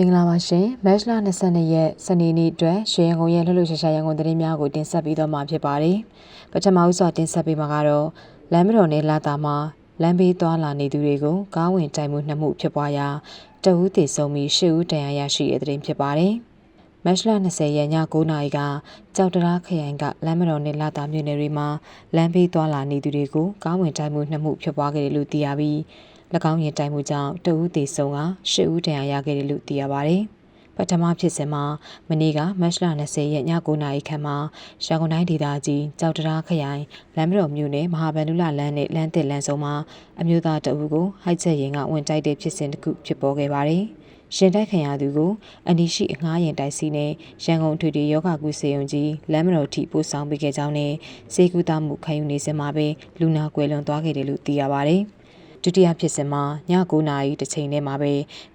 င်္ဂလာပါရှင်မတ်လ22ရက်စနေနေ့အတွက်ရွှေရန်ကုန်ရဲ့လှုပ်လှုပ်ရှားရှားရန်ကုန်သတင်းများကိုတင်ဆက်ပေးတော့မှာဖြစ်ပါတယ်ပထမဦးစွာတင်ဆက်ပေးမှာကတော့လမ်းမတော်နယ်လာတာမှာလမ်းဘေးသွားလာနေသူတွေကိုကားဝင်တိုက်မှုနှစ်မှုဖြစ်ပွားရာတအူးတည်ဆုံးပြီးရှစ်ဦးတန်ရာရရှိတဲ့သတင်းဖြစ်ပါတယ်မတ်လ20ရက်ည9:00နာရီကကြောက်တရားခရိုင်ကလမ်းမတော်နယ်လာတာမြို့နယ်တွေမှာလမ်းဘေးသွားလာနေသူတွေကိုကားဝင်တိုက်မှုနှစ်မှုဖြစ်ပွားခဲ့တယ်လို့သိရပြီး၎ င်းရင်တိုင်မှုကြောင့်တဦးသေဆုံးက၈ဦးဒဏ်ရာရခဲ့တယ်လို့သိရပါတယ်။ပထမဖြစ်စဉ်မှာမနေ့ကမတ်လ20ရက်ည9:00နာရီခန့်မှာရန်ကုန်တိုင်းဒေသကြီးကြောက်တရားခရိုင်လမ်းမတော်မြို့နယ်မဟာဗန္ဓုလလမ်းနဲ့လမ်းတစ်လမ်းစုံမှာအမျိုးသားတအုပ်ကိုဟိုက်ချက်ရင်ကဝင်တိုက်တဲ့ဖြစ်စဉ်တစ်ခုဖြစ်ပေါ်ခဲ့ပါတယ်။ရှင်တိုက်ခံရသူကိုအနီရှိအငှားရင်တိုက်စီနဲ့ရန်ကုန်ထွေထွေယောဂကုစေယုံကြီးလမ်းမတော်ထိပို့ဆောင်ပေးခဲ့ကြောင်းနဲ့စေကူတာမှုခံယူနေစမှာပဲလူနာကွယ်လွန်သွားခဲ့တယ်လို့သိရပါတယ်။ ဒုတိယဖြစ်စဉ်မှာည9နာရီတစ်ချိန်တည်းမှာပဲ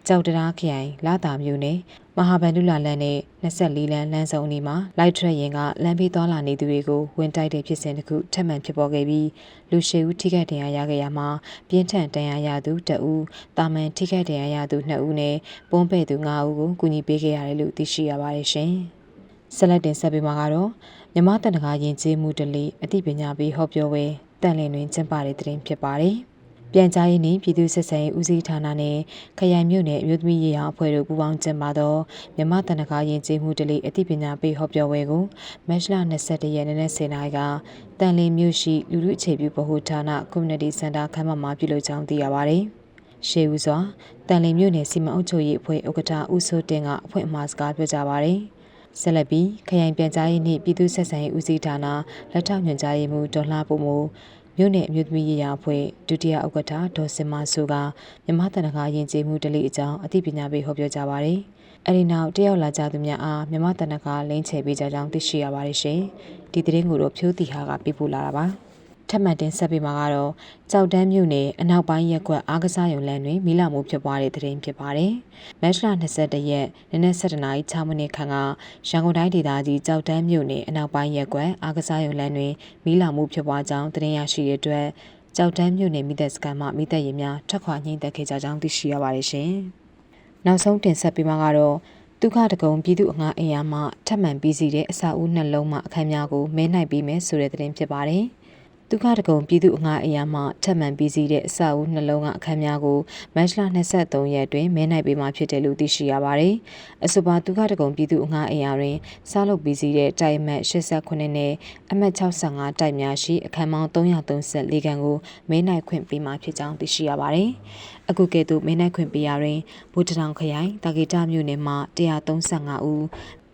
ကြောက်တရားခရိုင်လာတာမြို့နယ်မဟာဗန္ဓုလလမ်းနဲ့24လမ်းလမ်းစုံအနီးမှာလိုက်ထရက်ရင်ကလမ်းဘေးသွားလာနေသူတွေကိုဝင်တိုက်တဲ့ဖြစ်စဉ်တစ်ခုထပ်မံဖြစ်ပေါ်ခဲ့ပြီးလူရှေဦးထိခိုက်ဒဏ်ရာရခဲ့ရမှာပြင်းထန်ဒဏ်ရာရသူ2ဦးတာမန်ထိခိုက်ဒဏ်ရာရသူ2ဦးနဲ့ပုံးပဲ့သူ5ဦးကိုကူညီပေးခဲ့ရတယ်လို့သိရှိရပါတယ်ရှင်။ဆက်လက်တင်ဆက်ပေးမှာကတော့မြမတန်တကာယဉ်ကျေးမှုတလေးအသိပညာပေးဟောပြောပွဲတန်လင်းတွင်ကျင်းပတဲ့တဲ့တင်ဖြစ်ပါတယ်။ ပြန်ကြားရေးနှင့်ပြည်သူ့ဆက်ဆံရေးဦးစီးဌာနနှင့်ခရိုင်မြို့နယ်အမျိုးသမီးရေးရာအဖွဲ့တို့ပူးပေါင်းကျင်းပသောမြမတနခါယဉ်ကျေးမှုတလေးအသိပညာပေးဟောပြောပွဲကိုမတ်လ22ရက်နေ့နဲ့10နာရီကတန်လင်းမြို့ရှိလူလူအခြေပြုဗဟိုဌာန Community Center ခန်းမမှာပြုလုပ်ကြောင်းသိရပါဗျ။ရှေးဦးစွာတန်လင်းမြို့နယ်စီမံအုပ်ချုပ်ရေးအဖွဲ့ဥက္ကဋ္ဌဦးစိုးတင်ကအဖွင့်အမှာစကားပြောကြပါဗျ။ဆက်လက်ပြီးခရိုင်ပြန်ကြားရေးနှင့်ပြည်သူ့ဆက်ဆံရေးဦးစီးဌာနလက်ထောက်ညွှန်ကြားရေးမှူးဒေါ်လှပုံမိုး မြို့နယ်အမျိုးသမီးရေးရာအဖွဲ့ဒုတိယဥက္ကဋ္ဌဒေါ်စင်မဆိုကမြမတနခါယဉ်ကျေးမှုတလိအကြောင်းအသိပညာပေးဟောပြောကြပါရယ်။အဲဒီနောက်တယောက်လာကြသူများအားမြမတနခါလိမ့်ချေပေးကြကြောင်းသိရှိရပါတယ်ရှင်။ဒီသတင်းကိုတော့ဖြိုးတီဟာကပြပို့လာတာပါ။ ထပ်မံတင်ဆက်ပေးမှာကတော့ကြောက်တန်းမြို့နယ်အနောက်ပိုင်းရက်ကွက်အားကစားရုံလမ်းတွင်မိလာမှုဖြစ်ပွားတဲ့တဲ့ရင်ဖြစ်ပါတယ်။မတ်လ22ရက်နေ့နက်7:00နာရီ6မိနစ်ခန့်ကရန်ကုန်တိုင်းဒေသကြီးကြောက်တန်းမြို့နယ်အနောက်ပိုင်းရက်ကွက်အားကစားရုံလမ်းတွင်မိလာမှုဖြစ်ပွားကြောင်းသတင်းရရှိတဲ့အတွက်ကြောက်တန်းမြို့နယ်မိသက်စကန်မှမိသက်ရင်များထွက်ခွာညှိနှိုက်ခဲ့ကြကြောင်းသိရှိရပါတယ်ရှင်။နောက်ဆုံးတင်ဆက်ပေးမှာကတော့ဒုက္ခတကုံပြည်သူအငှားအိမ်ယာမှထပ်မံပြီးစီတဲ့အစာဦးနှလုံးမှအခမ်းများကိုမဲနိုင်ပြီးမယ်ဆိုတဲ့သတင်းဖြစ်ပါတယ်။ ဒုက္ခတကုံပြည်သူအငှားအရာမှထပ်မံပြီးစီးတဲ့အစာအုပ်နှလုံးကအခမ်းများကိုမတ်လ23ရက်တွင်မဲနိုင်ပေးမှာဖြစ်တယ်လို့သိရှိရပါတယ်။အဆိုပါဒုက္ခတကုံပြည်သူအငှားအရာတွင်စားလုပ်ပြီးစီးတဲ့တိုက်မှတ်89နဲ့အမှတ်65တိုက်များရှိအခမ်းပေါင်း334ခန်းကိုမဲနိုင်ခွင့်ပေးမှာဖြစ်ကြောင်းသိရှိရပါတယ်။အခုကဲ့သို့မဲနိုင်ခွင့်ပေးရာတွင်ဘူတထောင်ခရိုင်တာဂီတာမြို့နယ်မှ135ဦး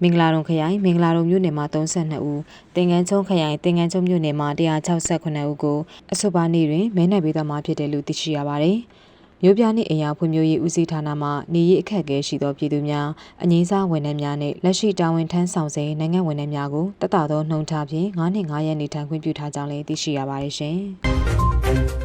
မင်္ဂလာတုံခရိုင်မင်္ဂလာတုံမြို့နယ်မှာ32ဦးတင်ငန်းချုံခရိုင်တင်ငန်းချုံမြို့နယ်မှာ168ဦးကိုအဆိုပါနေ့တွင်မဲနိုင်ပေးသွားမှာဖြစ်တယ်လို့သိရှိရပါတယ်။မြို့ပြနှင့်အရာဖွံ့ဖြိုးရေးဦးစီးဌာနမှနေရေးအခက်အခဲရှိသောပြည်သူများအငင်းစားဝန်ထမ်းများနှင့်လက်ရှိတာဝန်ထမ်းဆောင်စဉ်နိုင်ငံဝန်ထမ်းများကိုတတ်တာသောနှုံထားဖြင့်9နှစ်9ရက်နေထိုင်ခွင့်ပြုထားကြောင်းလည်းသိရှိရပါတယ်ရှင်။